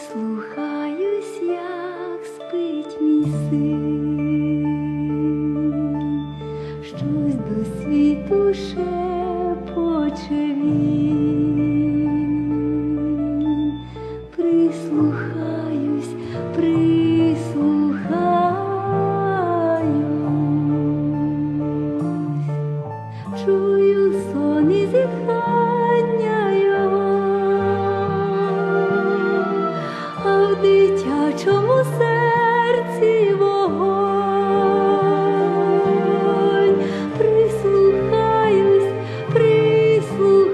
прислухаюсь, як спить мій син, щось до світу шепоче він. Прислухаюсь, прислухаюсь, чую сон і зітхання дитячому серці вогонь. Прислухаюсь, прислухаюсь.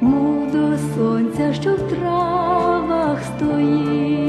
мов до сонця, що в травах стоїть,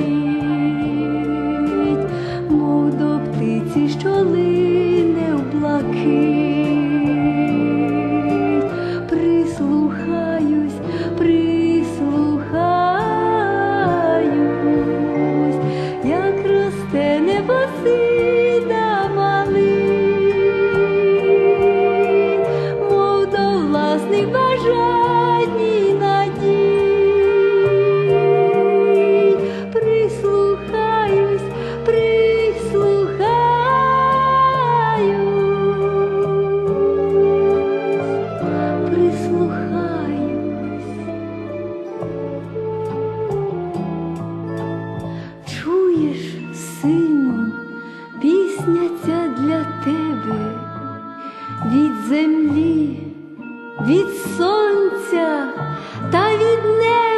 від землі, від сонця та від неба,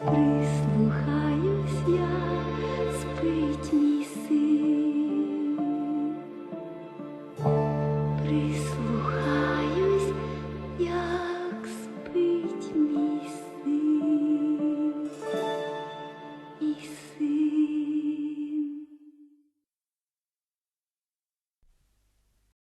прислухаюсь я, спить мій прислухаюсь, як спить мій син, мій.